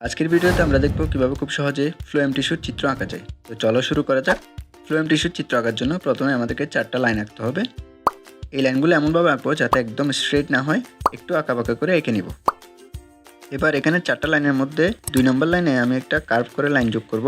আজকের ভিডিওতে আমরা দেখব কীভাবে খুব সহজে ফ্লোয়েম টিস্যুর চিত্র আঁকা যায়। তো চলো শুরু করা যাক। ফ্লোয়েম টিস্যুর চিত্র আঁকার জন্য প্রথমে আমাদেরকে চারটা লাইন আঁকতে হবে। এই লাইনগুলো এমনভাবে আঁকবো যাতে একদম স্ট্রেট না হয়, একটু আঁকা বাঁকা করে এঁকে নিব। এবার এখানে চারটা লাইনের মধ্যে দুই নম্বর লাইনে আমি একটা কার্ভ করে লাইন যোগ করব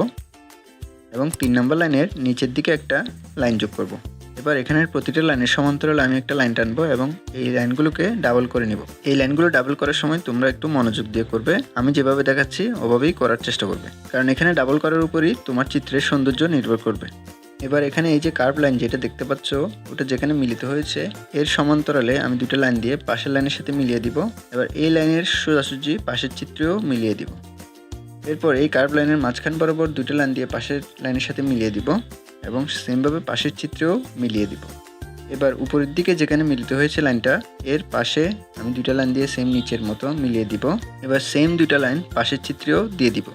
এবং তিন নম্বর লাইনের নিচের দিকে একটা লাইন যোগ করব। এবার এখানের প্রতিটা লাইনের সমান্তরাল আমি একটা লাইন টানবো এবং এই লাইনগুলোকে ডাবল করে নিব। এই লাইনগুলো ডাবল করার সময় তোমরা একটু মনোযোগ দিয়ে করবে। আমি যেভাবে দেখাচ্ছি, ওভাবেই করার চেষ্টা করবে। কারণ এখানে ডাবল করার উপরই তোমার চিত্রের সৌন্দর্য নির্ভর করবে। এবার এখানে এই যে কার্ভ লাইন যেটা দেখতে পাচ্ছ, ওটা যেখানে মিলিত হয়েছে, এর সমান্তরালে আমি দুটো লাইন দিয়ে পাশের লাইনের সাথে মিলিয়ে দিব। এবার এই লাইনের সোজাসুজি পাশের চিত্রেও মিলিয়ে দিব। এরপর এই কার্ভ লাইনের মাঝখান বরাবর দুটো লাইন দিয়ে পাশের লাইনের সাথে মিলিয়ে দিব। এবং সেমভাবে পাশের চিত্রেও মিলিয়ে দিব। এবার উপরের দিকে যেখানে মিলিত হয়েছে লাইনটা, এর পাশে আমি দুটা লাইন দিয়ে সেম নিচের মতো মিলিয়ে দিব। এবার সেম দুটা লাইন পাশের চিত্রেও দিয়ে দিব।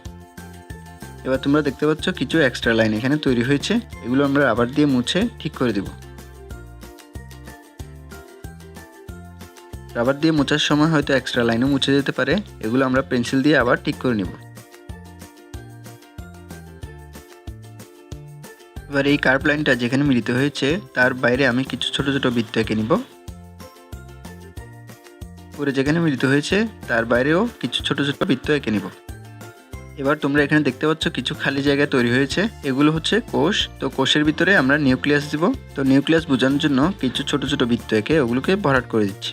এবার তোমরা দেখতে পাচ্ছ কিছু এক্সট্রা লাইন এখানে তৈরি হয়েছে। এগুলো আমরা আবার দিয়ে মুছে ঠিক করে দিব। রাবার দিয়ে মোছার সময় হয়তো এক্সট্রা লাইনও মুছে যেতে পারে। এগুলো আমরা পেন্সিল দিয়ে আবার ঠিক করে নিব। এবার এই কার্ভ লাইনটা যেখানে মিলিত হয়েছে, তার বাইরে আমি কিছু ছোট ছোট বৃত্ত এঁকে নিব। পুরো যেখানে মিলিত হয়েছে, তার বাইরেও কিছু ছোট ছোট বৃত্ত এঁকে নিব। এবার তোমরা এখানে দেখতে পাচ্ছ কিছু খালি জায়গা তৈরি হয়েছে। এগুলো হচ্ছে কোষ। তো কোষের ভিতরে আমরা নিউক্লিয়াস দিব। তো নিউক্লিয়াস বোঝানোর জন্য কিছু ছোট ছোট বৃত্ত এঁকে ওগুলোকে ভরাট করে দিচ্ছি।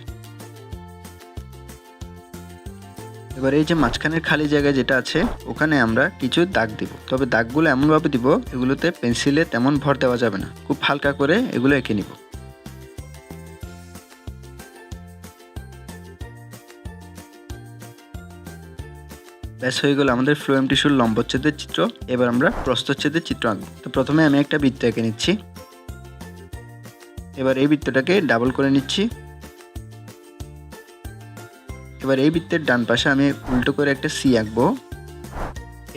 এবার এই যে মাঝখানের খালি জায়গা যেটা আছে, ওখানে আমরা কিছু দাগ দিব। তবে দাগগুলো এমনভাবে দিব, এগুলোতে পেন্সিলে তেমন ভর দেওয়া যাবে না। খুব হালকা করে এগুলো এঁকে নিব। ব্যাস হয়ে গেল আমাদের ফ্লোয়েম টিস্যুর লম্বচ্ছেদের চিত্র। এবার আমরা প্রস্তচ্ছেদের চিত্র আঁকবো। তো প্রথমে আমি একটা বৃত্ত এঁকে নিচ্ছি। এবার এই বৃত্তটাকে ডাবল করে নিচ্ছি। এবার এই বৃত্তের ডান পাশে আমি উল্টো করে একটা সি আঁকবো।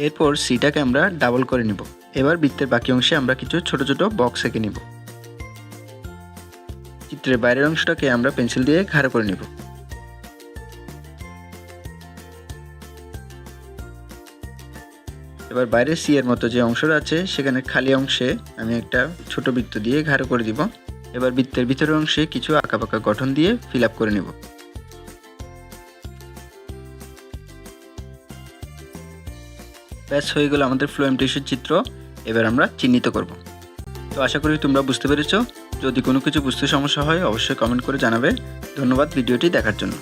এরপর সিটাকে আমরা ডাবল করে নিব। এবার বৃত্তের বাকি অংশে আমরা কিছু ছোট ছোট বক্স এঁকে নিব। চিত্রের বাইরের অংশটাকে আমরা পেন্সিল দিয়ে ঘাড় করে নিব। এবার বাইরে সি এর মতো যে অংশটা আছে, সেখানে খালি অংশে আমি একটা ছোট বৃত্ত দিয়ে ঘাড় করে দিব। এবার বৃত্তের ভিতরের অংশে কিছু আঁকাবাঁকা গঠন দিয়ে ফিল করে নেব। ব্যাস, হয়ে গেল আমাদের ফ্লোয়েম টিস্যুর চিত্র। এবার আমরা চিহ্নিত করব। তো আশা করি তোমরা বুঝতে পেরেছ। যদি কোনো কিছু বুঝতে সমস্যা হয়, অবশ্যই কমেন্ট করে জানাবে। ধন্যবাদ ভিডিওটি দেখার জন্য।